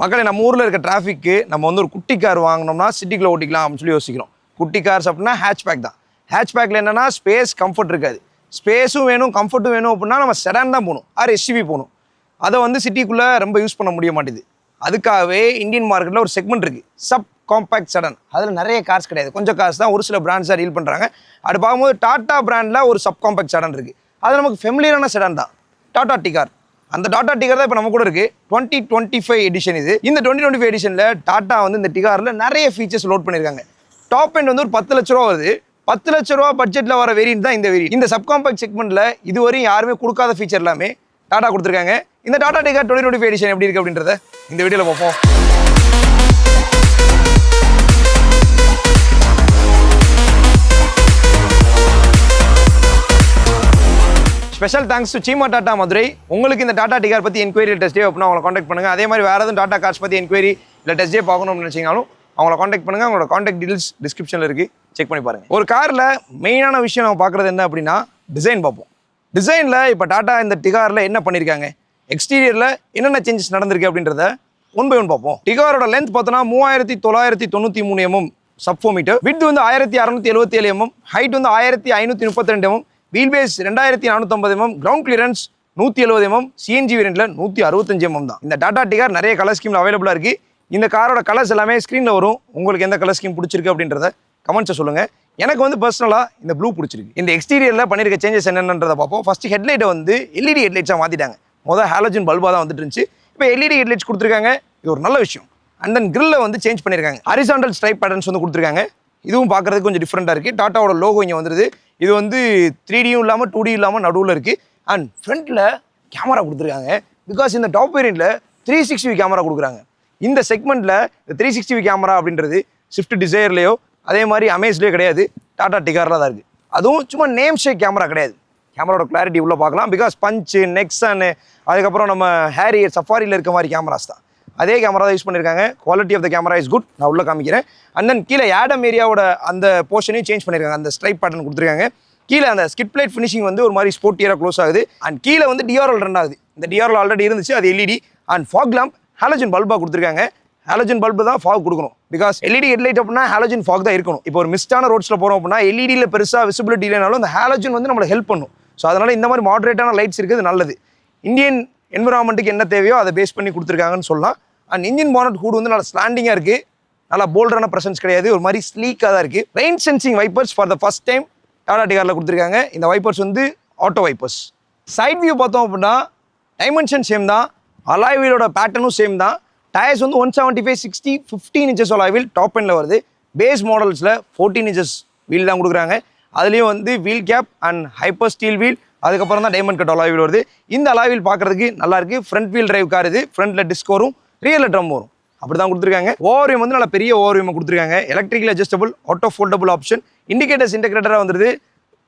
மக்களை நம்ம ஊரில் இருக்க டிராஃபிக்கு நம்ம வந்து ஒரு குட்டி கார் வாங்கினோம்னா சிட்டிக்குள்ள ஓட்டிக்கலாம் அப்படின்னு சொல்லி யோசிக்கிறோம். குட்டி கார்ஸ் அப்படின்னா ஹேட்ச்பேக் தான். ஹேட்ச்பேக்கில் என்னன்னா ஸ்பேஸ் கம்ஃபர்ட் இருக்காது. ஸ்பேஸும் வேணும் கம்ஃபர்ட்டும் வேணும் அப்படின்னா நம்ம செடான் தான் போகணும் ஆர் எஸ்யூவி போகணும். அதை வந்து சிட்டிக்குள்ளே ரொம்ப யூஸ் பண்ண முடிய மாட்டேது அதுக்காகவே இந்தியன் மார்க்கெட்டில் ஒரு செக்மெண்ட் இருக்குது சப் காம்பேக்ட் செடன் அதில் நிறைய கார்ஸ் கிடையாது. கொஞ்சம் கார்ஸ் தான் ஒரு சில பிராண்ட்ஸ் தான் டீல் பண்ணுறாங்க அப்படி பார்க்கும்போது டாட்டா பிராண்டில் ஒரு சப் காம்பேக்ட் செடன் இருக்குது அது நமக்கு ஃபெமிலியரான செடன் தான். டாடா டிகார் அந்த டாடா டிகர் தான் இப்போ நம்ம கூட இருக்கு. டுவெண்ட்டி டுவெண்ட்டி ஃபைவ் எடிஷன் இது. இந்த டுவெண்ட்டி டுவெண்ட்டி ஃபைவ் எடிஷனில் டாட்டா வந்து இந்த டிகாரில் நிறைய ஃபீச்சர்ஸ் லோட் பண்ணியிருக்காங்க டாப் எண்ட் வந்து ஒரு பத்து லட்ச ரூபா வருது. பத்து லட்ச ரூபா பட்ஜெட்டில் வர வேரியன்ட் தான் இந்த வேரியன்ட் இந்த சப்காம்பேக்ட் செக்மெண்ட்டில் இதுவரையும் யாருமே கொடுக்காத ஃபீச்சர் எல்லாமே டாடா கொடுத்துருக்காங்க. இந்த Tata Tigor twenty twenty five edition எப்படி இருக்கு அப்படின்றத இந்த வீடியோவில் பார்ப்போம். Special thanks to Seema Tata Madurai உங்களுக்கு இந்த டாடா டிகார் பற்றி என்கொயரி டெஸ்ட் டே அப்படின்னா அவங்களை காண்டாக்ட் பண்ணுங்கள் அதே மாதிரி வேறு எதுவும் டாடா கார்ஸ் பற்றி என்கொயரி இல்லை டெஸ்ட் டே பார்க்கணும்னு நினச்சிங்கனாலும் அவங்கள காண்டாக்ட் பண்ணுங்கள் அவங்களோட காண்டாக்ட் டீடைல்ஸ் டிஸ்கிரிப்ஷனில் இருக்குது செக் பண்ணி பாருங்கள் ஒரு காரில் மெயினான விஷயம் நம்ம பார்க்குறது என்ன அப்படின்னா டிசைன் பார்ப்போம். டிசைனில் இப்போ டாட்டா இந்த டிகாரில் என்ன பண்ணியிருக்காங்க எக்ஸ்டீரியரில் என்னென்ன சேஞ்சஸ் நடந்திருக்கு அப்படின்றத ஒன் பை ஒன் பார்ப்போம். டிகாரோட லென்த் பார்த்தோன்னா மூவாயிரத்தி தொள்ளாயிரத்தி தொண்ணூற்றி மூணு எம்எம் சப்ஃபோ மீட்டர் வித் வந்து ஆயிரத்தி அறநூற்றி எழுபத்தி ஏழு எம்எம் ஹைட் வந்து ஆயிரத்தி ஐநூற்றி முப்பத்தி ரெண்டு எம்எம் வீல் பேஸ் ரெண்டாயிரத்தி நானூற்றம்பது எம்எம் கிரவுண்ட் கிளியரன்ஸ் நூற்றி எழுபது எம்எம் சிஎன்ஜி வேரியண்ட்டில் நூற்றி அறுபத்தஞ்சு எம்எம் தான். இந்த டாடா டிகார் நிறைய கலர் ஸ்கீமில் அவைலபிளாக இருக்குது இந்த காரோட கலர்ஸ் எல்லாமே ஸ்க்ரீனில் வரும். உங்களுக்கு எந்த கலர் ஸ்கீம் பிடிச்சிருக்கு அப்படின்றத கமெண்ட்ஸை சொல்லுங்கள் எனக்கு வந்து பர்சனலாக இந்த ப்ளூ பிடிச்சிருக்கு. இந்த எக்ஸ்டீரியரில் பண்ணியிருக்க சேஞ்சஸ் என்னென்னன்றதை பார்ப்போம். ஃபஸ்ட்டு ஹெட்லைட்டை வந்து எல்இடி ஹெட்லைட்ஸாக மாற்றிட்டாங்க மொதல் ஹாலஜன் பல்பாக தான் வந்துட்டு இருந்துச்சு. இப்போ எல்இடி ஹெட்லைட்ஸ் கொடுத்துருக்காங்க. இது ஒரு நல்ல விஷயம். அண்ட் தென் கிரில்ல வந்து சேஞ்ச் பண்ணியிருக்காங்க ஹரிசாண்டல் ஸ்ட்ரைப் பேட்டர்ன்ஸ் வந்து கொடுத்துருக்காங்க. இதுவும் பார்க்குறதுக்கு கொஞ்சம் டிஃப்ரெண்ட்டாக இருக்குது டாட்டாவோட லோகோ இங்கே வந்துருது. இது வந்து த்ரீ டியும் இல்லாமல் டூ டி இல்லாமல் நடுவில் இருக்குது அண்ட் ஃப்ரண்ட்டில் கேமரா கொடுத்துருக்காங்க. பிகாஸ் இந்த டாப் வேரியண்ட்டில் த்ரீ சிக்ஸ்டி கேமரா கொடுக்குறாங்க. இந்த செக்மெண்ட்டில் இந்த த்ரீ சிக்ஸ்டி கேமரா அப்படின்றது ஸ்விஃப்ட் டிசைர்லேயோ அதே மாதிரி அமேஸ்லேயோ கிடையாது. டாடா டிகாரில் தான் இருக்குது அதுவும் சும்மா நேம் ஷேக் கேமரா கிடையாது. கேமராவோட கிளாரிட்டி உள்ளே பார்க்கலாம். பிகாஸ் பஞ்சு நெக்ஸனு அதுக்கப்புறம் நம்ம ஹேரி சஃபாரியில் இருக்க மாதிரி கேமராஸ் தான். அதே கேமரா தான் யூஸ் பண்ணியிருக்காங்க quality of the camera is good நான் உள்ளே காமிக்கிறேன். அண்ட் தென் கீழே ஆடம் ஏரியாவோட அந்த போர்ஷனையும் சேஞ்ச் பண்ணியிருக்காங்க அந்த ஸ்ட்ரைப் பேட்டர்ன் கொடுத்துருக்காங்க. கீழே அந்த ஸ்கிட் பிளேட் ஃபினிஷிங் வந்து ஒரு மாதிரி ஸ்போர்ட்டியராக க்ளோஸ் ஆகுது. அண்ட் கீழே வந்து டிஆர்எல் ரன் ஆகுது. இந்த டிஆர்எல் ஆல்ரெடி இருந்துச்சு அது LED and fog lamp halogen பல்பாக கொடுத்துருக்காங்க. ஹாலஜன் பல்பு தான் ஃபாக் கொடுக்கணும். பிகாஸ் எல்இடி ஹெட்லைட் அப்படின்னா ஹாலஜன் ஃபாக் தான் இருக்கணும். இப்போ ஒரு மிஸ்டான ரோட்ஸில் போகிறோம் அப்படின்னா எல்இடியில் பெருசாக விசிபிலிட்டி இல்லைனாலும் அந்த ஹாலஜன் வந்து நம்மளை ஹெல்ப் பண்ணும். ஸோ அதனால் இந்த மாதிரி மாடரேட்டான லைட்ஸ் இருக்குது நல்லது. இந்தியன் என்விரான்மெண்ட்டுக்கு என்ன தேவையோ அதை பேஸ் பண்ணி கொடுத்துருக்காங்கன்னு சொல்லலாம். அண்ட் இன்ஜின் பானட் ஹூட் வந்து நல்லா ஸ்லாண்டிங்காக இருக்குது நல்லா போல்டரான ப்ரெசன்ஸ் கிடையாது. ஒரு மாதிரி ஸ்லீக்காக தான் இருக்குது rain sensing wipers for the first time Tata டிகாரில் கொடுத்துருக்காங்க. இந்த வைப்பர்ஸ் வந்து ஆட்டோ வைப்பர்ஸ் சைட் வியூ பார்த்தோம் அப்படின்னா டைமென்ஷன் சேம் தான். அலாய் வீலோட பேட்டர்னும் சேம் தான். டயர்ஸ் வந்து one seventy five sixty fifteen inches alloy wheel top எண்டில் வருது. பேஸ் மாடல்ஸில் ஃபோர்டீன் இன்ச்சஸ் வீல் தான் கொடுக்குறாங்க. அதுலேயும் வந்து wheel cap and hyper steel wheel அதுக்கப்புறம் தான் டைமண்ட் கட் அலாய் வீல் வருது. இந்த அலாய் வீல் பார்க்குறதுக்கு நல்லாயிருக்கு ஃப்ரண்ட் வீல் டிரைவ் கார் இது. ஃப்ரண்ட்டில் டிஸ்க் வரும். ரியலில் ட்ரம் வரும். அப்படி தான் கொடுத்துருக்காங்க ஓவரியம் வந்து நல்லா பெரிய ஓவரியம் கொடுத்துருக்காங்க. Electrical adjustable auto foldable option indicators இன்டகிரேட்டராக வந்துருது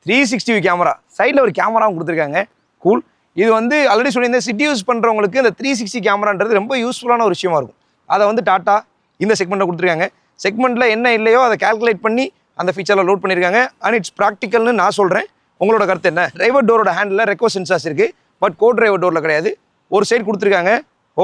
த்ரீ சிக்ஸ்டி கேமரா சைடில் ஒரு கேமராவும் கொடுத்துருக்காங்க. கூல் இது வந்து ஆல்ரெடி சொல்லியிருந்தேன். சிட்டி யூஸ் பண்ணுறவங்களுக்கு இந்த த்ரீ சிக்ஸ்டி கேமரான்றது ரொம்ப யூஸ்ஃபுல்லான ஒரு விஷயமா இருக்கும். அதை வந்து டாட்டா இந்த செக்மெண்ட்டில் கொடுத்துருக்காங்க. செக்மெண்ட்டில் என்ன இல்லையோ அதை கால்குலேட் பண்ணி அந்த ஃபீச்சரில் லோட் பண்ணியிருக்காங்க. அண்ட் இட்ஸ் ப்ராக்டிக்கல்னு நான் சொல்கிறேன் உங்களோட கருத்து என்ன? டிரைவர் டோரோட ஹேண்டில் ரெக்கோ சென்சார்ஸ் இருக்குது பட் கோ டிரைவர் டோரில் கிடையாது. ஒரு சைடு கொடுத்துருக்காங்க.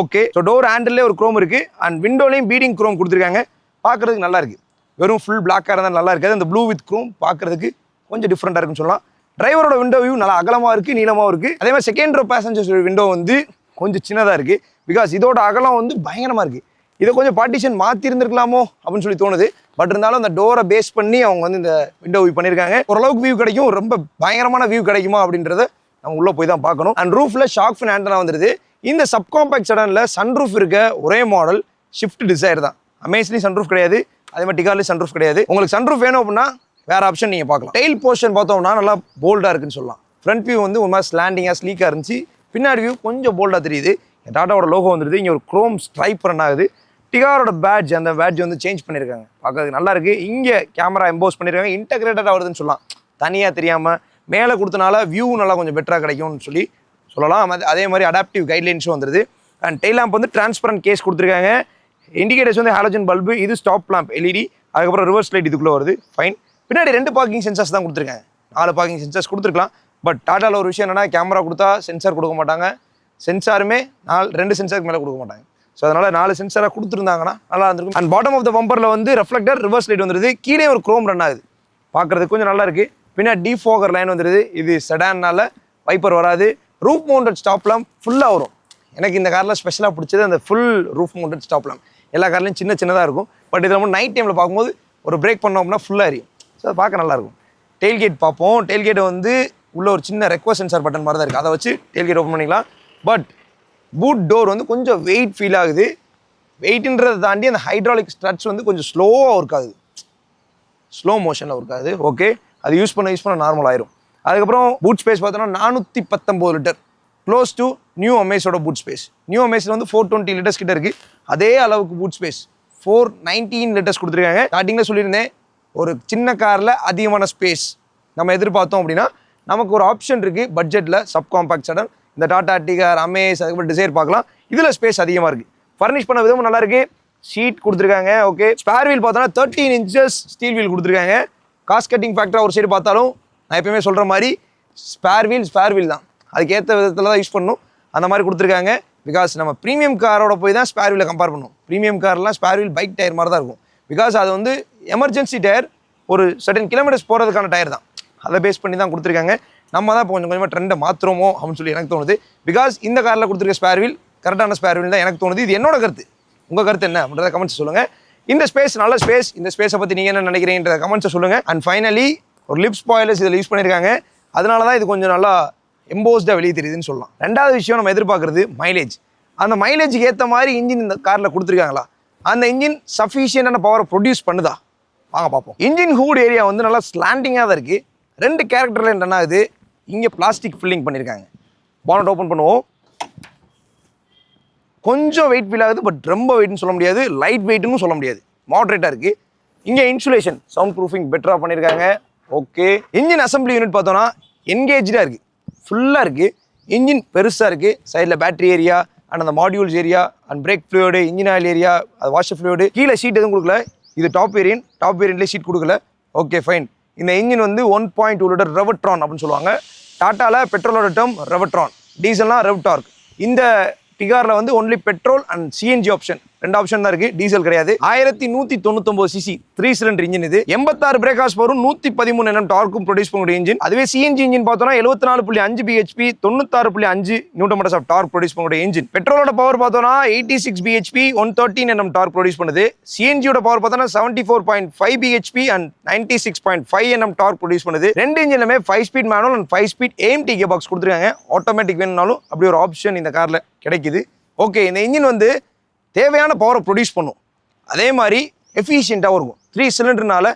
ஓகே ஸோ டோர் ஹேண்டிலே ஒரு க்ரோம் இருக்குது அண்ட் விண்டோலையும் பீடிங் க்ரோம் கொடுத்துருக்காங்க. பார்க்குறதுக்கு நல்லா இருக்குது வெறும் ஃபுல் பிளாக்காக இருந்தால் நல்லா இருக்காது. அந்த ப்ளூ வித் க்ரோம் பார்க்குறதுக்கு கொஞ்சம் டிஃப்ரெண்ட்டாக இருக்குன்னு சொல்லலாம். டிரைவரோட விண்டோ வியூ நல்லா அகலமாக இருக்குது நீளமாக இருக்குது அதே மாதிரி செகண்ட் ரோ பேசஞ்சர்ஸ் விண்டோ வந்து கொஞ்சம் சின்னதாக இருக்குது பிகாஸ் இதோட அகலம் வந்து பயங்கரமாக இருக்குது இதை கொஞ்சம் பார்ட்டிஷன் மாற்றி இருந்திருக்கலாமோ அப்படின்னு சொல்லி தோணுது. பட் இருந்தாலும் அந்த டோரை பேஸ் பண்ணி அவங்க வந்து இந்த விண்டோ வியூ பண்ணியிருக்காங்க ஓரளவுக்கு வியூ கிடைக்கும். ரொம்ப பயங்கரமான வியூ கிடைக்குமா அப்படின்றத நம்ம உள்ளே போய் தான் பார்க்கணும். அண்ட் ரூஃபில் ஷாக் ஃபின் ஆண்டனா வந்துருது. இந்த சப்காம்பேக்ட் செடனில் சன்ரூஃப் இருக்க ஒரே மாடல் ஷிஃப்ட் டிசைர் தான். அமேஸ்லி சன்ரூஃப் கிடையாது அதே மாதிரி டிகார்லி சன்ரூஃப் கிடையாது. உங்களுக்கு சன்ரூஃப் வேணும் அப்படின்னா வேறு ஆப்ஷன் நீங்கள் பார்க்கலாம். டெயில் போர்ஷன் பார்த்தோம்னா நல்லா போல்டாக இருக்குன்னு சொல்லலாம். ஃப்ரண்ட் வியூ வந்து ஒரு மாதிரி ஸ்லாண்டிங்காக ஸ்லீக்காக இருந்துச்சு. பின்னாடி வியூ கொஞ்சம் போல்டாக தெரியுது. டாட்டாவோட லோகோ வந்துருது. இங்கே ஒரு க்ரோம் ஸ்ட்ரைப் ரன் ஆகுது. டிகாரோட பேட்ஜ் அந்த பேட்ஜ் வந்து சேஞ்ச் பண்ணியிருக்காங்க பார்க்கறதுக்கு நல்லா இருக்குது இங்கே கேமரா எம்போஸ் பண்ணியிருக்காங்க இன்டகிரேட்டடாக வருதுன்னு சொல்லலாம். தனியாக தெரியாமல் மேலே கொடுத்தனால வியூ நல்லா கொஞ்சம் பெட்டராக கிடைக்கும்னு சொல்லி சொல்லலாம். அதே மாதிரி அடாப்டிவ் கைட்லைன்ஸும் வந்துருது. அண்ட் டெய்ல் லேம்ப் வந்து டிரான்ஸ்பரண்ட் கேஸ் கொடுத்துருக்காங்க. இண்டிகேட்டர்ஸ் வந்து ஹாலஜன் பல்பு இது ஸ்டாப் லாம்ப் எல்இடி அதுக்கப்புறம் ரிவர்ஸ் லைட் இதுக்குள்ளே வருது. ஃபைன் பின்னாடி ரெண்டு பார்க்கிங் சென்சர்ஸ் தான் கொடுத்துருக்காங்க. நாலு பார்க்கிங் சென்சர்ஸ் கொடுத்துருக்கலாம். பட் டாட்டாவில் ஒரு விஷயம் என்னன்னா கேமரா கொடுத்தா சென்சார் கொடுக்க மாட்டாங்க. சென்சாருமே நாலு ரெண்டு சென்சாருக்கு மேலே கொடுக்க மாட்டாங்க. ஸோ அதனால் நாலு சென்சராக கொடுத்துருந்தாங்கன்னா நல்லா இருந்திருக்கும். அண்ட் பாட்டம் ஆஃப் த பம்பரில் வந்து ரெஃப்ளெக்டர் ரிவர்ஸ் லைட் வந்துருது. கீழே ஒரு க்ரோம் ரன் ஆகுது. பார்க்குறதுக்கு கொஞ்சம் நல்லா இருக்குது பின்னாடி டீஃபோகர் லைன் வந்துருது. இது செடான்னால வைப்பர் வராது. ரூப் மவுண்டட் ஸ்டாப்லாம் ஃபுல்லாக வரும். எனக்கு இந்த காரில் ஸ்பெஷலாக பிடிச்சது அந்த ஃபுல் ரூஃப் மவுண்டட் ஸ்டாப்லாம் எல்லா கார்லையும் சின்ன சின்னதாக இருக்கும். பட் இதில் நம்ம நைட் டைமில் பார்க்கும்போது ஒரு பிரேக் அப்படின்னா ஃபுல்லாக எரியும். ஸோ அது பார்க்க நல்லாயிருக்கும். டெயில்கேட் பார்ப்போம். டெயில்கேட்டை வந்து உள்ள ஒரு சின்ன ரெக்வஸ்ட் சென்சார் பட்டன் மாதிரி தான் இருக்குது அதை வச்சு டெயில்கேட் ஓப்பன் பண்ணிக்கலாம். பட் பூட் டோர் வந்து கொஞ்சம் வெயிட் ஃபீல் ஆகுது. வெயிட்ன்றதை தாண்டி அந்த ஹைட்ராலிக் ஸ்ட்ரட்ச் வந்து கொஞ்சம் ஸ்லோவாக ஒர்க் ஆகுது. ஸ்லோ மோஷனில் ஒர்க் ஆகுது. ஓகே அது யூஸ் பண்ண யூஸ் பண்ண நார்மல் ஆயிரும். அதுக்கப்புறம் பூட் ஸ்பேஸ் பார்த்தோன்னா நானூற்றி பத்தொம்போது லிட்டர் க்ளோஸ் டு நியூ அமேஸோட பூட் ஸ்பேஸ் நியூ அமேஸில் வந்து ஃபோர் டுவெண்ட்டி லிட்டர்ஸ் கிட்ட இருக்குது அதே அளவுக்கு boot space four nineteen litres கொடுத்துருக்காங்க. ஸ்டார்டிங்கில் சொல்லியிருந்தேன் ஒரு சின்ன காரில் அதிகமான ஸ்பேஸ் நம்ம எதிர்பார்த்தோம் அப்படின்னா நமக்கு ஒரு ஆப்ஷன் இருக்குது பட்ஜெட்டில் சப் காம்பாக்ட் சடன் இந்த டாடா டிகார் அமேஸ் அதுக்கப்புறம் டிசைர் பார்க்கலாம். இதில் ஸ்பேஸ் அதிகமாக இருக்குது ஃபர்னிஷ் பண்ண விதமும் நல்லாயிருக்கு ஷீட் கொடுத்துருக்காங்க ஓகே ஸ்பேர் வீல் பார்த்தோன்னா தேர்ட்டீன் இன்ச்சஸ் ஸ்டீல் வீல் கொடுத்துருக்காங்க. காஸ்ட் கட்டிங் ஃபேக்டராக ஒரு சைடு பார்த்தாலும் நான் எப்பயுமே சொல்கிற மாதிரி ஸ்பேர் வீல் ஸ்பேர் வீல் தான். அதுக்கேற்ற விதத்தில் தான் யூஸ் பண்ணணும். அந்த மாதிரி கொடுத்துருக்காங்க. பிகாஸ் நம்ம ப்ரீமியம் காரோட போய் தான் ஸ்பேர் வீலை கம்பேர் பண்ணும் ப்ரீமியம் கார்லாம் ஸ்பேர் வீல் பைக் டயர் மாதிரி தான் இருக்கும். பிகாஸ் அது வந்து எமர்ஜென்சி டயர் ஒரு சர்டன் கிலோமீட்டர்ஸ் போகிறதுக்கான டயர் தான். அதை பேஸ் பண்ணி தான் கொடுத்துருக்காங்க. நம்ம தான் இப்போ கொஞ்சம் கொஞ்சமாக ட்ரெண்டை மாற்றுறோமோ அப்படின்னு சொல்லி எனக்கு தோணுது. பிகாஸ் இந்த காரில் கொடுத்துருக்க ஸ்பேர் வீல் கரெக்டான ஸ்பேர் வீல் தான் எனக்கு தோணுது. இது என்னோட கருத்து. உங்கள் கருத்து என்ன? அப்படின்றத கமெண்ட்ஸ் சொல்லுங்கள் இந்த ஸ்பேஸ் நல்ல ஸ்பேஸ் இந்த ஸ்பேஸை பற்றி நீங்கள் என்ன நினைக்கிறீங்கன்ற கமெண்ட்ஸை சொல்லுங்கள் அண்ட் ஃபைனலி ஒரு லிப் ஸ்பாயிலர்ஸ் இதில் யூஸ் பண்ணியிருக்காங்க. அதனால தான் இது கொஞ்சம் நல்லா எம்போஸ்டாக வெளியே தெரியுதுன்னு சொல்லலாம். ரெண்டாவது விஷயம் நம்ம எதிர்பார்க்குறது மைலேஜ் அந்த மைலேஜுக்கு ஏற்ற மாதிரி இன்ஜின் இந்த காரில் கொடுத்துருக்காங்களா? அந்த இன்ஜின் சஃபிஷியண்டான பவரை ப்ரொடியூஸ் பண்ணுதா? வாங்க பார்ப்போம். இன்ஜின் ஹூட் ஏரியா வந்து நல்லா ஸ்லாண்டிங்காக தான் இருக்குது ரெண்டு கேரக்டரில் என்ன ஆகுது இங்கே பிளாஸ்டிக் ஃபில்லிங் பண்ணியிருக்காங்க பானட் ஓப்பன் பண்ணுவோம். கொஞ்சம் வெயிட் ஃபீல் ஆகுது பட் ரொம்ப வெயிட்னு சொல்ல முடியாது. லைட் வெயிட்னு சொல்ல முடியாது. மாட்ரேட்டாக இருக்குது இங்கே இன்சுலேஷன் சவுண்ட் ப்ரூஃபிங் பெட்டராக பண்ணியிருக்காங்க ஓகே. இன்ஜின் அசம்பிளி யூனிட் பார்த்தோன்னா என்கேஜாக இருக்குது ஃபுல்லாக இருக்குது இன்ஜின் பெருசாக இருக்குது சைடில் பேட்டரி ஏரியா அண்ட் அந்த மாடியூல்ஸ் ஏரியா அண்ட் பிரேக் ஃப்ளூயோடு இன்ஜின் ஆயில் ஏரியா அது வாஷர் ஃப்ளூயோடு கீழே ஷீட் எதுவும் கொடுக்கல. இது டாப் வேரியன்ட் டாப் வேரியன்ட்லேயே ஷீட் கொடுக்கல. ஓகே ஃபைன் இந்த இன்ஜின் வந்து one point two litre Revotron அப்படின்னு சொல்லுவாங்க. டாட்டாவில் பெட்ரோலோட டேர்ம் ரெவட்ரான் டீசல்னால் ரெவ்டார்க் இந்த டிகாரில் வந்து only petrol and CNG option ரெண்டு ஆப்ஷன் தான் இருக்கு. டீசல் கிடையாது. ஆயிரத்தி நூத்தி தொண்ணூத்தி சிசி த்ரீ சிலிண்டர் இன்ஜின் இது. எண்பத்தாறு பிரேக் ஹார்ஸ் வரும் நூத்தி பதிமூணு எண்ணம் டார்க்கும் ப்ரொடியூஸ் பண்ணக்கூடிய இன்ஜின் அதுவே சிஎன்ஜி இன்ஜின் பார்த்தோம்னா எழுபத்தி நாலு புள்ளி அஞ்சு பிஹெச்பி தொண்ணூத்தாறு புள்ளி அஞ்சு newton metres of torque produce பண்ணக்கூடிய இன்ஜின் பெட்ரோலோட பவர் பார்த்தோம்னா eighty six BHP one thirteen NM torque produce பண்ணுது. சிஎன்ஜியோட பவர் பார்த்தோம்னா seventy four point five BHP and ninety six point five NM torque produce பண்ணுது. ரெண்டு இன்ஜினுமே five speed manual and five speed AMT K box கொடுத்துருக்காங்க. Automatic வேணும்னாலும் அப்படி ஒரு option இந்த காரில் கிடைக்குது. ஓகே இந்த இன்ஜின் வந்து தேவையான பவரை ப்ரொடியூஸ் பண்ணும். அதே மாதிரி எஃபிஷியண்ட்டாகவும் இருக்கும். த்ரீ சிலிண்டர்னால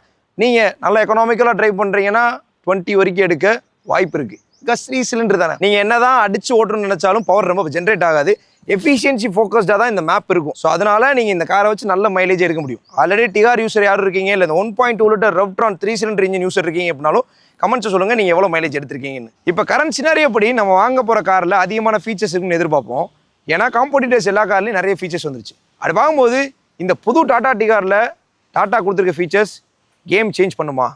நீங்கள் நல்ல எக்கனாமிக்கலாக ட்ரைவ் பண்ணுறீங்கன்னா டுவெண்ட்டி வரைக்கும் எடுக்க வாய்ப்பு இருக்குது பிகாஸ் த்ரீ சிலிண்டர் தானே. நீங்கள் என்ன தான் அடித்து ஓட்டணும்னு நினச்சாலும் பவர் ரொம்ப ஜென்ரேட் ஆகாது. எஃபிஷியன்சி ஃபோக்கஸ்டாக தான் இந்த மேப் இருக்கும். ஸோ அதனால நீங்கள் இந்த காரை வச்சு நல்ல மைலேஜ் எடுக்க முடியும். ஆல்ரெடி டிகார் யூசர் யாரும் இருக்கீங்க? இல்லை இந்த one point two litre Revotron three cylinder engine user இருக்கீங்க அப்படின்னாலும் கமெண்ட்ஸ் சொல்லுங்கள் நீங்கள் எவ்வளோ மைலேஜ் எடுத்திருக்கீங்கன்னு. இப்போ கரண்ட் சினாரியோ படி நம்ம வாங்க போகிற காரில் அதிகமான ஃபீச்சர்ஸ் இருக்குன்னு எதிர்பார்ப்போம். ஏன்னா காம்படிட்டர்ஸ் எல்லா கார்லையும் நிறைய ஃபீச்சர்ஸ் வந்துருச்சு. அப்படி வாங்கும்போது இந்த புது டாடா டிகாரில் டாடா கொடுத்துருக்க ஃபீச்சர்ஸ் கேம் சேஞ்ச் பண்ணுமா?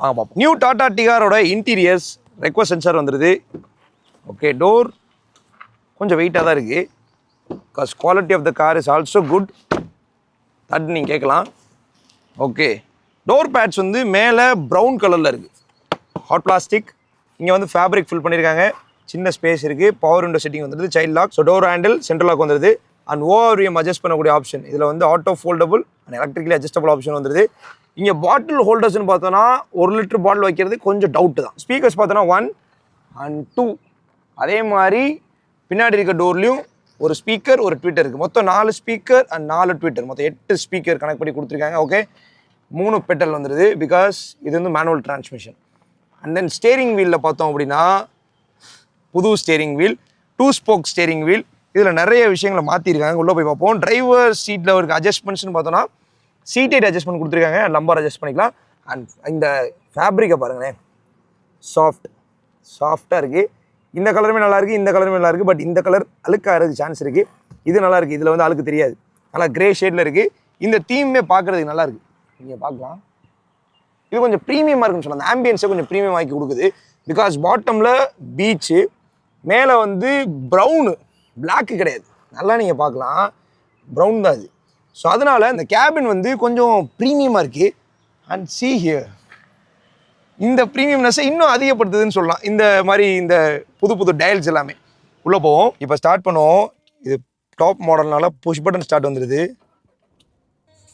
வாங்க பார்ப்போம். நியூ டாடா டிகாரோட இன்டீரியர்ஸ் ரெக்வஸ்ட் சென்சார் வந்துடுது ஓகே டோர் கொஞ்சம் வெயிட்டாக தான் இருக்குது because quality of the car is also good that நீங்கள் கேட்கலாம். ஓகே டோர் பேட்ஸ் வந்து மேலே ப்ரௌன் கலரில் இருக்குது ஹாட் பிளாஸ்டிக் இங்கே வந்து ஃபேப்ரிக் ஃபில் பண்ணியிருக்காங்க சின்ன ஸ்பேஸ் இருக்குது பவர் விண்டோ செட்டிங் வந்துருது. Child lock so door handle central lock வந்துருது. அண்ட் ஓவரியம் அட்ஜஸ்ட் பண்ணக்கூடிய ஆப்ஷன் இதில் வந்து auto foldable and electrically adjustable option வந்துருது. இங்கே பாட்டில் ஹோல்டர்ஸ்னு பார்த்தோன்னா ஒரு லிட்டர் பாட்டில் வைக்கிறது கொஞ்சம் டவுட்டு தான். ஸ்பீக்கர்ஸ் பார்த்தோன்னா ஒன் அண்ட் டூ அதே மாதிரி பின்னாடி இருக்க டோர்லையும் ஒரு ஸ்பீக்கர் ஒரு ட்விட்டர் இருக்குது மொத்தம் நாலு ஸ்பீக்கர் அண்ட் நாலு ட்விட்டர் மொத்தம் எட்டு ஸ்பீக்கர் கனெக்ட் பண்ணி கொடுத்துருக்காங்க. ஓகே மூணு பெட்டல் வந்துடுது பிகாஸ் இது வந்து manual transmission and then steering வீலில் பார்த்தோம் அப்படின்னா புது steering wheel two spoke steering wheel இதில் நிறைய விஷயங்களை மாற்றிருக்காங்க உள்ளே போய் பார்ப்போம். டிரைவர் சீட்டில் இருக்க அட்ஜஸ்ட்மெண்ட்ஸ்னு பார்த்தோன்னா சீட் ஹைட் அட்ஜஸ்ட்மெண்ட் கொடுத்துருக்காங்க. லம்பர் அட்ஜஸ்ட் பண்ணிக்கலாம். அண்ட் இந்த ஃபேப்ரிக்கை பாருங்களேன். சாஃப்ட் சாஃப்டாக இருக்குது இந்த கலருமே நல்லாயிருக்கு இந்த கலருமே நல்லாயிருக்கு பட் இந்த கலர் அழுக்காகிறதுக்கு சான்ஸ் இருக்குது இது நல்லாயிருக்கு இதில் வந்து அழுக்கு தெரியாது. நல்லா கிரே ஷேடில் இருக்குது இந்த தீமே பார்க்குறதுக்கு நல்லாயிருக்கு நீங்கள் பார்க்கலாம். இது கொஞ்சம் ப்ரீமியமாக இருக்குன்னு சொல்லலாம் அந்த ஆம்பியன்ஸை கொஞ்சம் ப்ரீமியம் ஆக்கி கொடுக்குது. பிகாஸ் பாட்டமில் பீச்சு மேலே வந்து ப்ரௌனு பிளாக்கு கிடையாது. நல்லா நீங்கள் பார்க்கலாம். ப்ரௌன் தான் அது. ஸோ அதனால் இந்த கேபின் வந்து கொஞ்சம் ப்ரீமியமாக இருக்குது அண்ட் சி ஹியர் இந்த ப்ரீமியம்னஸை இன்னும் அதிகப்படுத்துதுன்னு சொல்லலாம். இந்த மாதிரி இந்த புது புது டயல்ஸ் எல்லாமே. உள்ளே போவோம். இப்போ ஸ்டார்ட் பண்ணுவோம். இது டாப் மாடல்னால புஷ் பட்டன் ஸ்டார்ட் வந்துடுது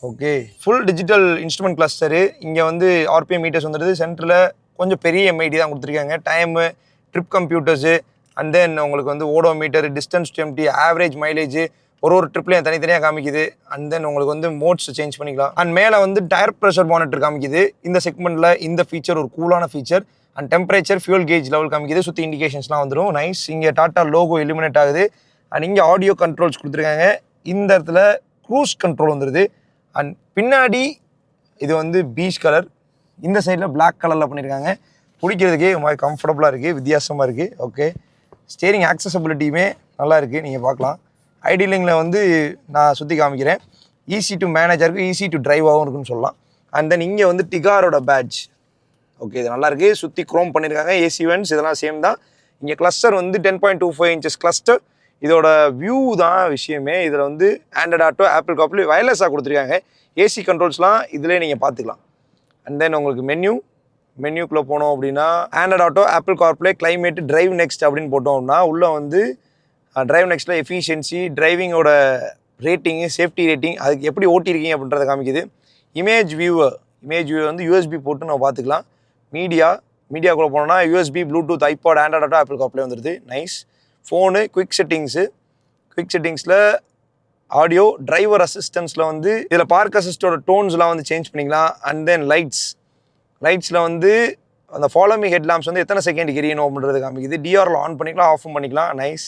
okay full digital instrument cluster இங்கே வந்து ஆர்பிஎம் மீட்டர்ஸ் வந்துடுது சென்டரில் கொஞ்சம் பெரிய எம்ஐடி தான் கொடுத்துருக்காங்க. Time trip computers and then உங்களுக்கு வந்து odometer distance empty average mileage ஒரு ஒரு ட்ரிப்லையும் தனித்தனியாக காமிக்குது. அண்ட் தென் உங்களுக்கு வந்து மோட்ஸ் சேஞ்ச் பண்ணிக்கலாம். அண்ட் மேலே வந்து டயர் ப்ரெஷர் மானிட்டர் காமிக்குது. இந்த செக்மெண்ட்டில் இந்த ஃபீச்சர் ஒரு கூலான feature and temperature fuel gauge level காமிக்குது. சுற்றி இண்டிகேஷன்ஸ்லாம் வந்துடும் நைஸ் இங்கே டாட்டா லோகோ எலிமினேட் ஆகுது. அண்ட் இங்கே ஆடியோ கண்ட்ரோல்ஸ் கொடுத்துருக்காங்க. இந்த இடத்துல க்ரூஸ் கண்ட்ரோல் வந்துடுது அண்ட் பின்னாடி இது வந்து பீச் கலர் இந்த சைடில் பிளாக் கலரில் பண்ணியிருக்காங்க பிடிக்கிறதுக்கே ஒரு மாதிரி கம்ஃபர்டபுளாக இருக்குது வித்தியாசமாக இருக்குது ஓகே ஸ்டேரிங் ஆக்சசபிலிட்டியுமே நல்லா இருக்குது நீங்கள் பார்க்கலாம் ஐடியலிங்கில் வந்து நான் சுற்றி காமிக்கிறேன். ஈஸி டு மேனேஜருக்கு ஈஸி டு டிரைவாகவும் இருக்குன்னு சொல்லலாம். அண்ட் தென் இங்கே வந்து டிகாரோட பேட்ச் ஓகே இது நல்லாயிருக்கு. சுற்றி க்ரோம் பண்ணியிருக்காங்க. ஏசி வென்ஸ் இதெல்லாம் சேம் தான். இங்கே கிளஸ்டர் வந்து ten point two five inches cluster இதோட வியூ தான் விஷயமே. இதில் வந்து ஆண்ட்ராய்ட் ஆட்டோ ஆப்பிள் காப்பில் வயர்லெஸ்ஸாக கொடுத்துருக்காங்க. ஏசி கண்ட்ரோல்ஸ்லாம் இதிலே நீங்கள் பார்த்துக்கலாம். அண்ட் தென் உங்களுக்கு மென்யூ மென்யூக்குள்ளே போனோம் அப்படின்னா Android Auto Apple CarPlay climate drive next அப்படின்னு போட்டோம் அப்படின்னா உள்ளே வந்து டிரைவ் நெக்ஸ்ட்டில் எஃபிஷியன்சி டிரைவிங்கோட ரேட்டிங்கு சேஃப்டி ரேட்டிங் அதுக்கு எப்படி ஓட்டியிருக்கீங்க அப்படின்றத காமிக்குது. இமேஜ் வியூவர் இமேஜ் வியூ வந்து யூஎஸ்பி போட்டு நம்ம பார்த்துக்கலாம். மீடியா மீடியாக்குள்ளே போனோம்னா USB Bluetooth iPod Android Auto Apple CarPlay வந்துடுது nice phone quick settings quick செட்டிங்ஸில் ஆடியோ டிரைவர் அசிஸ்டன்ஸில் வந்து இதில் பார்க் அசிஸ்டோட டோன்ஸ்லாம் வந்து சேஞ்ச் பண்ணிக்கலாம். அண்ட் தென் லைட்ஸ் லைட்ஸில் வந்து அந்த ஃபாலோமி ஹெட் லாம்ப்ஸ் வந்து எத்தனை செகண்ட் எரியணும் அப்படின்றது காமிக்குது. டிஆரில் ஆன் பண்ணிக்கலாம் ஆஃபும் பண்ணிக்கலாம். நைஸ்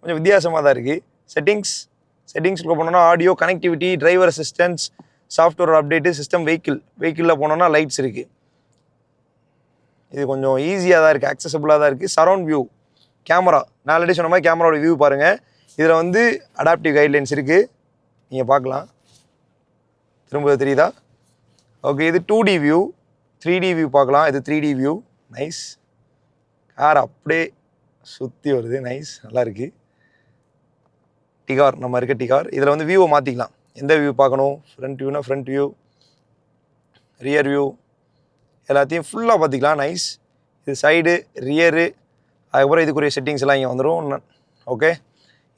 கொஞ்சம் வித்தியாசமாக தான் இருக்குது செட்டிங்ஸ் செட்டிங்ஸ்க்கு போனோம்னா audio connectivity driver assistance software update system vehicle வெஹிக்கிளில் போனோம்னா லைட்ஸ் இருக்குது இது கொஞ்சம் ஈஸியாக தான் இருக்குது அக்சசபிளாக தான் இருக்குது சரௌண்ட் வியூ கேமரா நான் ஆல்ரெடி சொன்ன மாதிரி கேமராவோட வியூ பாருங்கள் இதில் வந்து அடாப்டிவ் கைட்லைன்ஸ் இருக்குது நீங்கள் பார்க்கலாம். திரும்ப தெரியுதா? ஓகே இது two D view three D view பார்க்கலாம். இது three D view nice car அப்படியே சுற்றி வருது. நைஸ் நல்லா இருக்குது டிகார் நம்ம இருக்க டிகார் இதில் வந்து வியூவை மாற்றிக்கலாம் எந்த வியூ பார்க்கணும்? ஃப்ரண்ட் வியூனா ஃப்ரண்ட் வியூ ரியர் வியூ எல்லாத்தையும் ஃபுல்லாக பார்த்துக்கலாம் நைஸ் இது சைடு ரியரு அதுக்கப்புறம் இதுக்குரிய செட்டிங்ஸ் எல்லாம் இங்கே வந்துடும் ஓகே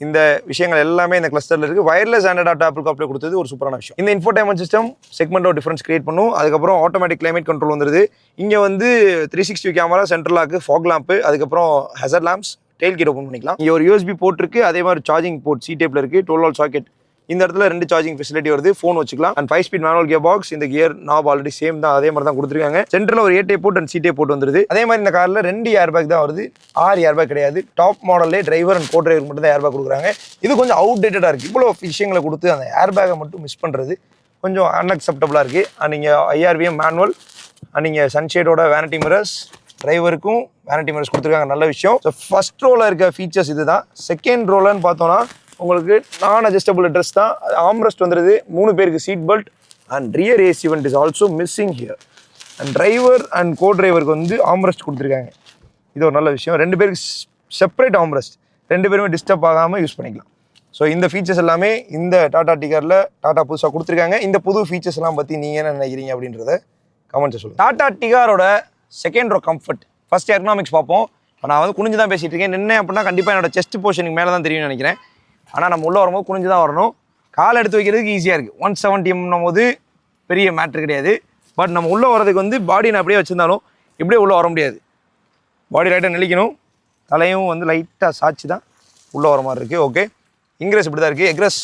இந்த விஷயங்கள் எல்லாமே இந்த கிளஸ்டரில் இருக்குது வயர்லெஸ் ஆண்ட்ராய்ட் ஆட்டோ ஆப்பிள் காப்பில் கொடுத்தது ஒரு சூப்பரான விஷயம். இந்த இன்ஃபோடைன்மெண்ட் சிஸ்டம் செக்மெண்ட்டோட டிஃபரன்ஸ் கிரியேட் பண்ணும். அதுக்கப்புறம் ஆட்டோமேட்டிக் கிளைமேட் கண்ட்ரோல் வந்துருது. இங்கே வந்து three sixty camera central lock fog lamp அதுக்கப்புறம் hazard lamps tail gate open பண்ணிக்கலாம். இங்கே ஒரு யூஎஸ்பி போர்ட் இருக்குது அதே மாதிரி சார்ஜிங் போர்ட் சி டேப்பில் இருக்குது டுவெல் ஆல் சாக்கெட் இந்த இடத்துல ரெண்டு சார்ஜிங் ஃபெசிலிட்டி வருது. ஃபோன் வச்சுக்கலாம். And five speed manual gear box இந்த கியர் நாப் ஆல்ரெடி சேம் தான். அதே மாதிரி தான் கொடுத்துருக்காங்க சென்டரில் ஒரு ஏட்டே போட்டு அண்ட் சீட்டே போட்டு வந்துருது. அதே மாதிரி இந்த காரில் ரெண்டு ஏர் பேக் தான் வருது. ஆறு ஏர் பேக் கிடையாது. டாப் மாடல்லே டிரைவர் அண்ட் கோ டிரைவர் மட்டும் தான் ஏர் பேக் கொடுக்குறாங்க. இது கொஞ்சம் அவுடேட்டடாக இருக்குது இவ்வளோ விஷயங்களை கொடுத்து அந்த ஏர் பேக்கை மட்டும் மிஸ் பண்ணுறது கொஞ்சம் அன்அக்செப்டபுளாக இருக்குது அண்ட் நீங்கள் ஐஆர்பிஎம் மேனுவல் அண்ட் நீங்கள் சன்ஷேடோட வேனிட்டி மிரர்ஸ் டிரைவருக்கும் வேனிட்டி மிரர்ஸ் கொடுத்துருக்காங்க. நல்ல விஷயம். ஸோ ஃபர்ஸ்ட் ரோவில் இருக்க ஃபீச்சர்ஸ் இது தான் செகண்ட் ரோலன்னு பார்த்தோன்னா உங்களுக்கு நான் அட்ஜஸ்டபிள் ட்ரெஸ் தான். ஆம்ரெஸ்ட் வந்துடுது மூணு பேருக்கு seat belt and rear AC vent is also missing here and driver and co டிரைவருக்கு வந்து ஆம்ரெஸ்ட் கொடுத்துருக்காங்க. இது ஒரு நல்ல விஷயம். ரெண்டு பேருக்கு செப்பரேட் ஆம்ரெஸ்ட் ரெண்டு பேருமே டிஸ்டர்ப் ஆகாமல் யூஸ் பண்ணிக்கலாம். ஸோ இந்த ஃபீச்சர்ஸ் எல்லாமே இந்த டாடா டிகரில் டாடா புதுசாக கொடுத்துருக்காங்க. இந்த புது ஃபீச்சர்ஸ் எல்லாம் பற்றி நீங்கள் என்ன நினைக்கிறீங்க அப்படின்றத கமெண்ட்ஸ் சொல்லுங்கள் Tata டிகாரோட second row comfort first economics பார்ப்போம். இப்போ நான் வந்து குனிஞ்சு தான் பேசிகிட்டு இருக்கேன். நின்று அப்படின்னா கண்டிப்பாக என்னோட செஸ்ட் போர்ஷனுக்கு மேலே தான் தெரியும்னு நினைக்கிறேன். ஆனால் நம்ம உள்ளே வரும்போது குனிஞ்சு தான் வரணும். கால் எடுத்து வைக்கிறதுக்கு ஈஸியாக இருக்குது ஒன் செவன்ட்டிம்னும் போது பெரிய மேட்ரு கிடையாது. பட் நம்ம உள்ளே வரதுக்கு வந்து பாடி நான் அப்படியே வச்சுருந்தாலும் இப்படியே உள்ளே வர முடியாது. பாடி லைட்டாக நெளிக்கணும். தலையும் வந்து லைட்டாக சாய்ச்சி தான் உள்ளே வர மாதிரி இருக்குது ஓகே இங்கிரஸ் இப்படி தான் இருக்குது எக்ரஸ்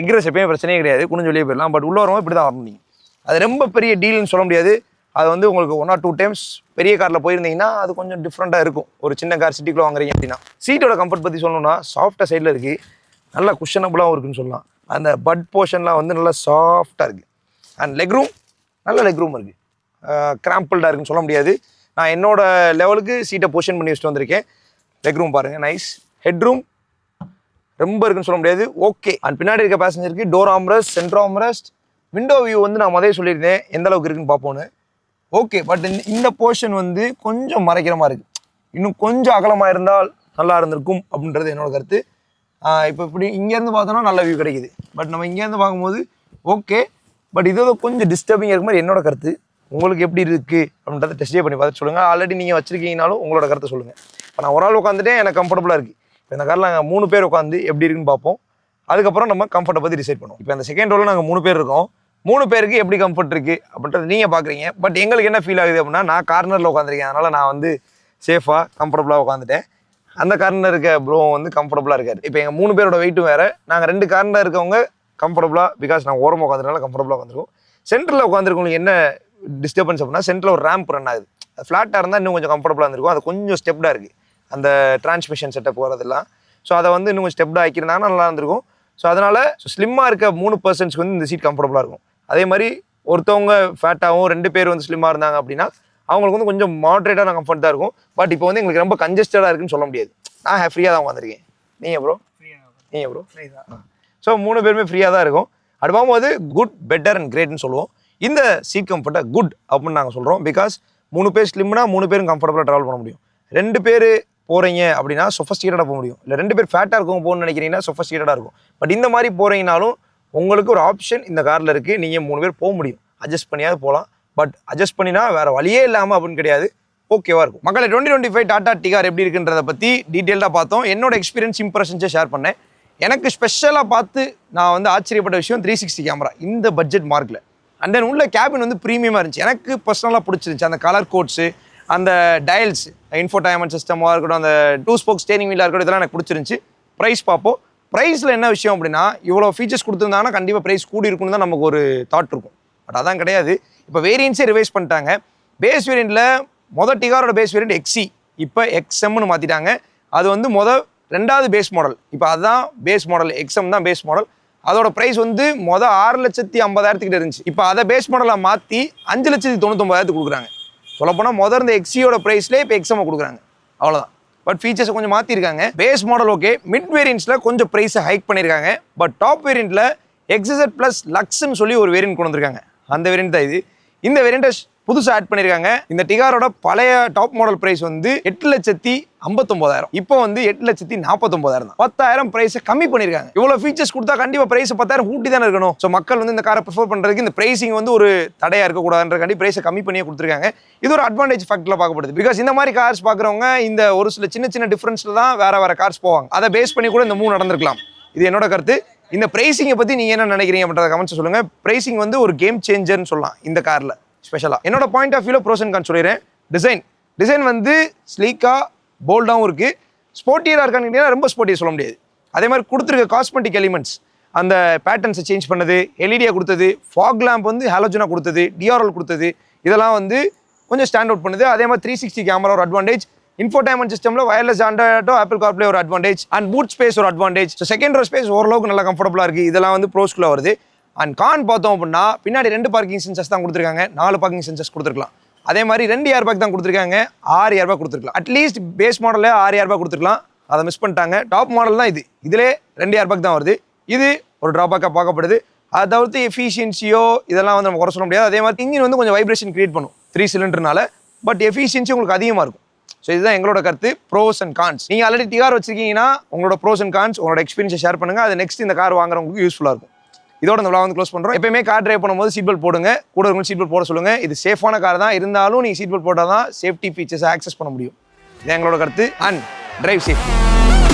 எக்ரஸ் எப்பயுமே பிரச்சனையே கிடையாது. குனிஞ்சு வெளியே போயிடலாம். பட் உள்ளே வரும்போது இப்படி தான் வரணும் நீங்கள் அது ரொம்ப பெரிய டீல்னு சொல்ல முடியாது. அது வந்து உங்களுக்கு ஒன் ஆர் டூ டைம்ஸ் பெரிய காரில் போயிருந்தீங்கன்னா அது கொஞ்சம் டிஃப்ரெண்ட்டாக இருக்கும். ஒரு சின்ன கார் சிட்டிக்குள்ளே வாங்குறீங்க அப்படின்னா. சீட்டோட கம்ஃபர்ட் பற்றி சொல்லணும்னா சாஃப்டாக சைடில் இருக்குது நல்லா குஷனபுளாகவும் இருக்குன்னு சொல்லலாம். அந்த பட் போர்ஷன்லாம் வந்து நல்லா சாஃப்டாக இருக்குது அண்ட் லெக் ரூம் நல்ல லெக் ரூம் இருக்குது கிராம்பிள்டாக இருக்குன்னு சொல்ல முடியாது. நான் என்னோட லெவலுக்கு சீட்டை பொசிஷன் பண்ணி வச்சுட்டு வந்திருக்கேன். லெக் ரூம் பாருங்கள் நைஸ் ஹெட் ரூம் ரொம்ப இருக்குன்னு சொல்ல முடியாது. ஓகே அண்ட் பின்னாடி இருக்க பேசஞ்சருக்கு door armrest centre armrest window view வந்து நான் முதலே சொல்லியிருந்தேன். எந்த அளவுக்கு இருக்குன்னு பார்ப்போன்னு ஓகே பட் இந்த இந்த போர்ஷன் வந்து கொஞ்சம் மறைக்கிற மாதிரி இருக்குது இன்னும் கொஞ்சம் அகலமாக இருந்தால் நல்லா இருந்திருக்கும் அப்படின்றது என்னோட கருத்து. இப்போ இப்படி இங்கேருந்து பார்த்தோன்னா நல்ல வியூ கிடைக்குது. பட் நம்ம இங்கேருந்து பார்க்கும்போது ஓகே பட் இதோ கொஞ்சம் டிஸ்டர்பிங் இருக்க மாதிரி என்னோட கருத்து. உங்களுக்கு எப்படி இருக்குது அப்படின்றத டெஸ்டே பண்ணி பார்த்து சொல்லுங்கள் ஆல்ரெடி நீங்கள் வச்சுருக்கீங்கனாலும் உங்களோட கருத்தை சொல்லுங்கள் இப்போ நான் ஒரு ஆள் உட்காந்துட்டே எனக்கு கம்ஃபர்டபுளாக இருக்குது இப்போ இந்த காரில் நாங்கள் மூணு பேர் உட்காந்து எப்படி இருக்குன்னு பார்ப்போம். அதுக்கப்புறம் நம்ம கம்ஃபர்ட்டை பற்றி டிசைட் பண்ணுவோம். இப்போ அந்த செகண்ட் ரோவில் நாங்கள் மூணு பேர் இருக்கோம். மூணு பேருக்கு எப்படி கம்ஃபர்ட் இருக்குது அப்படின்றது நீங்கள் பார்க்குறீங்க. பட் எங்களுக்கு என்ன ஃபீல் ஆகுது அப்படின்னா நான் கார்னரில் உட்காந்துருக்கேன் அதனால் நான் வந்து சேஃபாக கம்ஃபர்டபுளாக உட்காந்துட்டேன் அந்த கார்னர் இருக்க ப்ரோ வந்து கம்ஃபர்டபுளாக இருக்காரு. இப்போ எங்கள் மூணு பேரோட வெயிட்டும் வேறு. நாங்கள் ரெண்டு கார்னர் இருக்கவங்க கம்ஃபர்டபுளாக பிகாஸ் நாங்கள் ஓரமாக உட்காந்துனால கம்ஃபர்டபுளாக உட்காந்துருக்கோம் சென்டரில் உட்காந்துருக்கவங்களுக்கு என்ன டிஸ்டர்பன்ஸ் அப்படின்னா சென்டரில் ஒரு ரேம்ப் ரன் ஆகுது. ஃப்ளாட்டாக இருந்தால் இன்னும் கொஞ்சம் கம்ஃபர்டபுளாக இருந்திருக்கும். அது கொஞ்சம் ஸ்டெப்டாக இருக்குது அந்த டிரான்ஸ்மிஷன் செட்டப் வரதெல்லாம் ஸோ அதை வந்து இன்னும் கொஞ்சம் ஸ்டெப்டாக ஆக்கியிருந்தாங்கன்னா நல்லா இருந்திருக்கும். ஸோ அதனால் ஸ்லிம்மாக இருக்க மூணு பர்சன்ஸ்க்கு வந்து இந்த சீட் கம்ஃபர்டபுளாக இருக்கும். அதே மாதிரி ஒருத்தவங்க ஃபேட்டாகவும் ரெண்டு பேர் வந்து ஸ்லிம்மாக இருந்தாங்க அப்படின்னா அவங்களுக்கு வந்து கொஞ்சம் மாட்ரேட்டான கம்ஃபர்ட் தான் இருக்கும். பட் இப்போ வந்து எங்களுக்கு ரொம்ப கன்ஜஸ்டடாக இருக்குன்னு சொல்ல முடியாது. நான் ஃப்ரீயாக தான் உட்காந்துருக்கேன் நீங்கள் ப்ரோ நீங்கள் ப்ரோ ஸோ மூணு பேருமே ஃப்ரீயாக தான் இருக்கும். அது பார்க்கும்போது குட் பெட்டர் அண்ட் கிரேட்னு சொல்லுவோம். இந்த சீட் கம்ஃபர்ட்டை குட் அப்படின்னு நாங்கள் சொல்கிறோம் பிகாஸ் மூணு பேர் ஸ்லிம்னா மூணு பேரும் கம்ஃபர்டபுளாக ட்ராவல் பண்ண முடியும். ரெண்டு பேர் போகிறீங்க அப்படின்னா சொஃபஸ்டிகேட்டடாக போக முடியும். இல்லை ரெண்டு பேர் ஃபேட்டாக இருக்கும் போகணும்னு நினைக்கிறீங்கன்னா சொஃபஸ்டிகேட்டடாக இருக்கும். பட் இந்த மாதிரி போகிறீங்கனாலும் உங்களுக்கு ஒரு ஆப்ஷன் இந்த காரில் இருக்குது நீங்கள் மூணு பேர் போக முடியும். அட்ஜஸ்ட் பண்ணியாவது போகலாம். பட் அட்ஜஸ்ட் பண்ணினா வேறு வழியே இல்லாமல் அப்படின்னு கிடையாது. ஓகேவா இருக்கும். மக்களை twenty twenty five Tata Tigor எப்படி இருக்குன்றத பற்றி டீட்டெயில்டாக பார்த்தோம். என்னோட எக்ஸ்பீரியன்ஸ் இம்ப்ரெஷன்ஸை ஷேர் பண்ணேன். எனக்கு ஸ்பெஷலாக பார்த்து நான் வந்து ஆச்சரியப்பட்ட விஷயம் த்ரீ சிக்ஸ்டி கேமரா இந்த பட்ஜெட் மார்க்கில் அண்ட் தென் உள்ள கேபின் வந்து ப்ரீமியமாக இருந்துச்சு. எனக்கு பர்சனலாக பிடிச்சிருந்துச்சி. அந்த கலர் கோட்ஸு அந்த டயல்ஸ் இன்ஃபோடைன்மெண்ட் சிஸ்டமாக இருக்கட்டும் அந்த டூ ஸ்போக் ஸ்டேரிங் வீலாக இருக்கட்டும் இதெல்லாம் எனக்கு பிடிச்சிருந்துச்சி. ப்ரைஸ் பார்ப்போம். ப்ரைஸில் என்ன விஷயம் அப்படின்னா இவ்வளோ ஃபீச்சர்ஸ் கொடுத்துருந்தாங்கன்னா கண்டிப்பாக ப்ரைஸ் கூடி இருக்கும்னு தான் நமக்கு ஒரு தாட் இருக்கும். பட் அதான் கிடையாது. இப்போ வேரியன்ஸே ரிவைஸ் பண்ணிட்டாங்க. பேஸ் வேரியண்ட்டில் மொதல் டிகாரோட பேஸ் வேரியண்ட் எக்ஸி இப்போ எக்ஸ்எம்னு மாற்றிட்டாங்க அது வந்து மொதல் ரெண்டாவது பேஸ் மாடல் இப்போ அதுதான் பேஸ் மாடல் எக்ஸ்எம் தான் பேஸ் மாடல் அதோட ப்ரைஸ் வந்து மொதல் ஆறு லட்சத்தி ஐம்பதாயிரத்துக்கிட்ட இருந்துச்சு. இப்போ அதை பேஸ் மாடலாக மாற்றி அஞ்சு லட்சத்தி தொண்ணூத்தொம்பதாயிரத்துக்கு கொடுக்குறாங்க. சொல்லப்போனால் முதல் இருந்த எக்ஸியோட ப்ரைஸ்லேயே இப்போ எக்ஸ்எம் கொடுக்குறாங்க. அவ்வளோதான் பட் ஃபீச்சர்ஸை கொஞ்சம் மாற்றிருக்காங்க பேஸ் மாடல் ஓகே மிட் வேரியன்ஸில் கொஞ்சம் ப்ரைஸை ஹைக் பண்ணியிருக்காங்க பட் டாப் வேரியண்ட்டில் எக்ஸசட் ப்ளஸ் லக்ஸ்ன்னு சொல்லி ஒரு வேரியன்ட் கொண்டு வந்திருக்காங்க. அந்த வேரியன்ட் தான் இது. இந்த வேரியண்ட்டை புதுசாக ஆட் பண்ணியிருக்காங்க இந்த டிகாரோட பழைய டாப் மாடல் ப்ரைஸ் வந்து எட்டு லட்சத்தி ஐம்பத்தொம்போதாயிரம் இப்போ வந்து எட்டு லட்சத்தி நாற்பத்தொம்போதாயிரம் தான். பத்தாயிரம் ப்ரைஸை கம்மி பண்ணியிருக்காங்க இவ்வளோ ஃபீச்சர்ஸ் கொடுத்தா கண்டிப்பாக ப்ரைஸ் பத்தாயிரம் கூட்டி தானே இருக்கணும். ஸோ மக்கள் வந்து இந்த காரை ப்ரிஃபர் பண்ணுறதுக்கு இந்த ப்ரைஸிங் வந்து ஒரு தடையாக இருக்கக்கூடாதுன்றக்காண்டி ப்ரைஸை கம்மி பண்ணியே கொடுத்துருக்காங்க. இது ஒரு அட்வான்டேஜ் ஃபேக்டில் பார்க்கப்படுது. பிகாஸ் இந்த மாதிரி கார்ஸ் பார்க்குறவங்க இந்த ஒரு சில சின்ன சின்ன டிஃப்ரென்ஸில் தான் வேறு வேறு கார்ஸ் போவாங்க. அதை பேஸ் பண்ணி கூட இந்த மூணு நடந்திருக்கலாம். இது என்னோட கருத்து. இந்த ப்ரைஸிங்கை பற்றி நீங்கள் என்ன நினைக்கிறீங்க அப்படின்றத கமெண்ட்ஸ் சொல்லுங்கள் ப்ரைஸிங் வந்து ஒரு கேம் சேஞ்சர்னு சொல்லலாம் இந்த காரில் ஸ்பெஷலாக என்னோட பாயிண்ட் ஆஃப் வியூவில் ப்ரோசன் கான் சொல்லிடுறேன். டிசைன் டிசைன் வந்து ஸ்லீக்காக போல்டாகவும் இருக்குது ஸ்போர்ட்டியராக இருக்கான்னு கேட்டிங்கன்னா ரொம்ப ஸ்போர்ட்டியாக சொல்ல முடியாது. அதே மாதிரி கொடுத்துருக்க காஸ்மெட்டிக் எலிமெண்ட்ஸ் அந்த பேட்டர்ன்ஸை சேஞ்ச் பண்ணது எல்இடியாக கொடுத்தது ஃபாக் லேம்ப் வந்து ஹாலோஜனாக கொடுத்தது டிஆர்எல் கொடுத்தது இதெல்லாம் வந்து கொஞ்சம் ஸ்டாண்ட் அவுட் பண்ணுது. அதே மாதிரி த்ரீ சிக்ஸ்டி கேமரா ஒரு அட்வான்டேஜ் இன்ஃபோடைன்மெண்ட் சிஸ்டமில் வயர்லெஸ் ஆண்ட்ராய்டோ ஆப்பிள் கார்ப்ளே ஒரு அட்வான்டேஜ் அண்ட் பூட் ஸ்பேஸ் ஒரு advantage so second row space ஓரளவுக்கு நல்லா கம்ஃபர்டபுளாக இருக்குது இதெல்லாம் வந்து ப்ரோஸ்குள்ளே வருது. அண்ட் கான் பார்த்தோம் அப்படின்னா பின்னாடி ரெண்டு பார்க்கிங் சென்சஸ் தான் கொடுத்துருக்காங்க. நாலு பார்க்கிங் சென்சஸ் கொடுத்துருக்கலாம். அதே மாதிரி ரெண்டு ஏர் பேக் தான் கொடுத்துருக்காங்க. ஆறு ஏர் பேக் கொடுத்துருக்கலாம் அட்லீஸ்ட் பேஸ் மாடலில் ஆறு ஏர் பேக் கொடுத்துருக்கலாம். அதை மிஸ் பண்ணிட்டாங்க. டாப் மாடல் தான் இது. இதிலே ரெண்டு ஏர் பேக் தான் வருது. இது ஒரு ட்ராபேக்காக பார்க்கப்படுது. அதை தவிர்த்து எஃபிஷியன்சியோ இதெல்லாம் வந்து நம்ம குறை சொல்ல முடியாது. அதே மாதிரி இன்ஜின் வந்து கொஞ்சம் வைப்ரேஷன் கிரியேட் பண்ணும். த்ரீ சிலிண்டர்னால பட் எஃபிஷியன்சி உங்களுக்கு அதிகமாக இருக்கும். ஸோ இதுதான் எங்களோட கருத்து. ப்ரோஸ் அண்ட் கான்ஸ் நீங்கள் ஆல்ரெடி டிஆர் வச்சிருக்கீங்கன்னா உங்களோட ப்ரோஸ் அண்ட் கான்ஸ் உங்களோட எக்ஸ்பீரியன்ஸை ஷேர் பண்ணுங்கள் அது நெக்ஸ்ட் இந்த கார் வாங்குறவங்களுக்கு யூஸ்ஃபுல்லாக இருக்கும். இதோட இந்த விழா வந்து க்ளோஸ் பண்ணுறோம் எப்பயுமே கார் டிரைவ் பண்ணும்போது சீட் பெல்ட் போடுங்க. கூட இருக்கணும் சீட் பெல்ட் போட சொல்லுங்க. இது சேஃபான கார் தான். இருந்தாலும் நீங்கள் சீட் பெல்ட் போட்டால் தான் சேஃப்டி ஃபீச்சர்ஸ் ஆக்சஸ் பண்ண முடியும். இது எங்களோட கருத்து. And drive safety